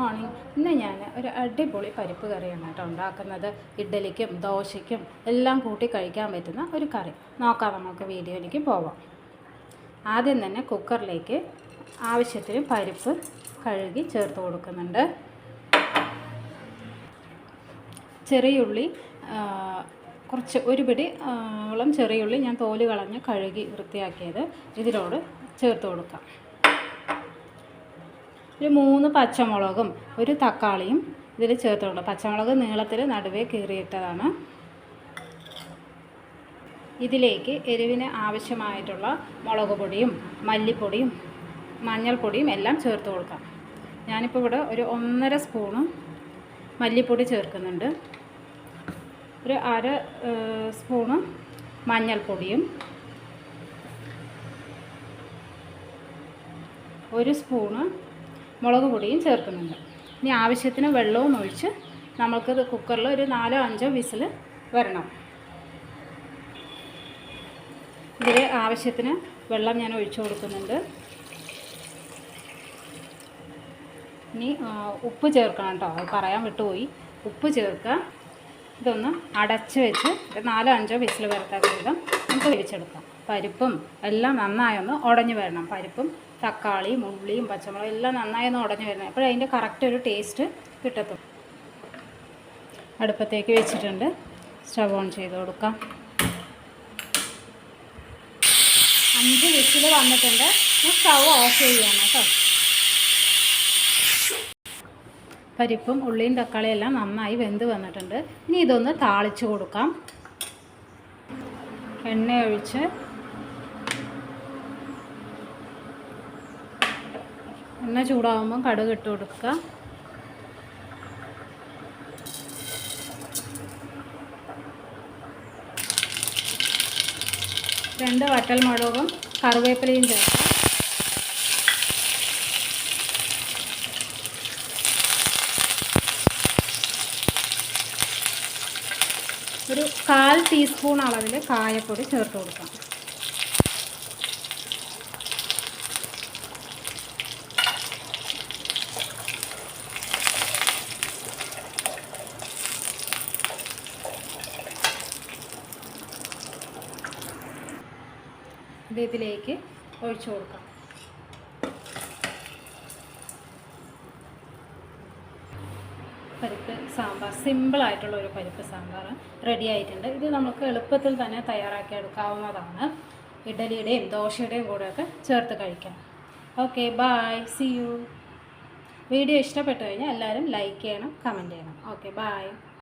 Morning ഇന്ന് ഞാൻ ഒരു അടിപൊളി പരിപ്പ് കറിയാണ് കേട്ടോ ഉണ്ടാക്കുന്നത്. ഇഡ്ഡലിക്കും ദോശയ്ക്കും എല്ലാം കൂട്ടി കഴിക്കാൻ പറ്റുന്ന ഒരു കറി. നോക്കാം നമുക്ക് വീഡിയോയിലേക്ക് പോവാം. ആദ്യം തന്നെ കുക്കറിലേക്ക് ആവശ്യത്തിന് പരിപ്പ് കഴുകി ചേർത്ത് കൊടുക്കുന്നുണ്ട്. ചെറിയുള്ളി കുറച്ച് ഒരു പിടി ഓളം ചെറിയുള്ളി ഞാൻ തോൽ കളഞ്ഞ് കഴുകി വൃത്തിയാക്കിയത് ഇതിനോട് ചേർത്ത് കൊടുക്കാം. ഒരു മൂന്ന് പച്ചമുളകും ഒരു തക്കാളിയും ഇതിൽ ചേർത്തുണ്ട് പച്ചമുളക് നീളത്തിൽ നടുവേ കീറിയിട്ടതാണ്. ഇതിലേക്ക് എരിവിന് ആവശ്യമായിട്ടുള്ള മുളക് പൊടിയും മല്ലിപ്പൊടിയും മഞ്ഞൾപ്പൊടിയും എല്ലാം ചേർത്ത് കൊടുക്കാം. ഞാനിപ്പോൾ ഇവിടെ ഒരു ഒന്നര സ്പൂണ് മല്ലിപ്പൊടി ചേർക്കുന്നുണ്ട്. ഒരു അര സ്പൂണ് മഞ്ഞൾപ്പൊടിയും ഒരു സ്പൂണ് മുളക് പൊടിയും ചേർക്കുന്നുണ്ട്. ഇനി ആവശ്യത്തിന് വെള്ളവും ഒഴിച്ച് നമ്മൾക്കത് കുക്കറിൽ ഒരു നാലോ അഞ്ചോ വിസിൽ വരണം. ഇതിൽ ആവശ്യത്തിന് വെള്ളം ഞാൻ ഒഴിച്ചു കൊടുക്കുന്നുണ്ട്. ഇനി ഉപ്പ് ചേർക്കണം കേട്ടോ. അത് പറയാൻ വിട്ടുപോയി. ഉപ്പ് ചേർക്കുക. ഇതൊന്ന് അടച്ച് വെച്ച് നാലോ അഞ്ചോ വിസിൽ വരത്തക്ക വിധം നമുക്ക് വേവിച്ചെടുക്കാം. പരിപ്പും എല്ലാം നന്നായി ഒന്ന് ഉടഞ്ഞു വരണം. പരിപ്പും തക്കാളിയും ഉള്ളിയും പച്ചമുളകും എല്ലാം നന്നായി ഒന്ന് ഉടഞ്ഞു വരണം. അപ്പോൾ അതിന്റെ കറക്റ്റ് ഒരു ടേസ്റ്റ് കിട്ടത്തും അടുപ്പത്തേക്ക് വെച്ചിട്ടുണ്ട്. സ്റ്റവ് ഓൺ ചെയ്ത് കൊടുക്കാം. അഞ്ച് വിസിൽ വന്നിട്ടുണ്ട്. സ്റ്റവ് ഓഫ് ചെയ്യണം കേട്ടോ. പരിപ്പും ഉള്ളിയും തക്കാളിയും എല്ലാം നന്നായി വെന്ത് വന്നിട്ടുണ്ട്. ഇനി ഇതൊന്ന് താളിച്ച് കൊടുക്കാം. എണ്ണ ഒഴിച്ച് എണ്ണ ചൂടാകുമ്പം കടുക് ഇട്ട് കൊടുക്കുക. രണ്ട് വട്ടൽ മുളകും കറിവേപ്പിലയും ചേർക്കുക. ഒരു കാൽ ടീസ്പൂൺ അളവിൽ കായപ്പൊടി ചേർത്ത് കൊടുക്കാം. ഇത് ഇതിലേക്ക് ഒഴിച്ചു കൊടുക്കാം. പരിപ്പ് സാമ്പാർ സിമ്പിളായിട്ടുള്ള ഒരു പരിപ്പ് സാമ്പാർ റെഡി ആയിട്ടുണ്ട്. ഇത് നമുക്ക് എളുപ്പത്തിൽ തന്നെ തയ്യാറാക്കി എടുക്കാവുന്നതാണ് ഇഡലിയുടെയും ദോശയുടെയും കൂടെയൊക്കെ ചേർത്ത് കഴിക്കാം. Okay bye see you video ഇഷ്ടപ്പെട്ടു കഴിഞ്ഞാൽ എല്ലാവരും ലൈക്ക് ചെയ്യണം കമന്റ് ചെയ്യണം. Okay bye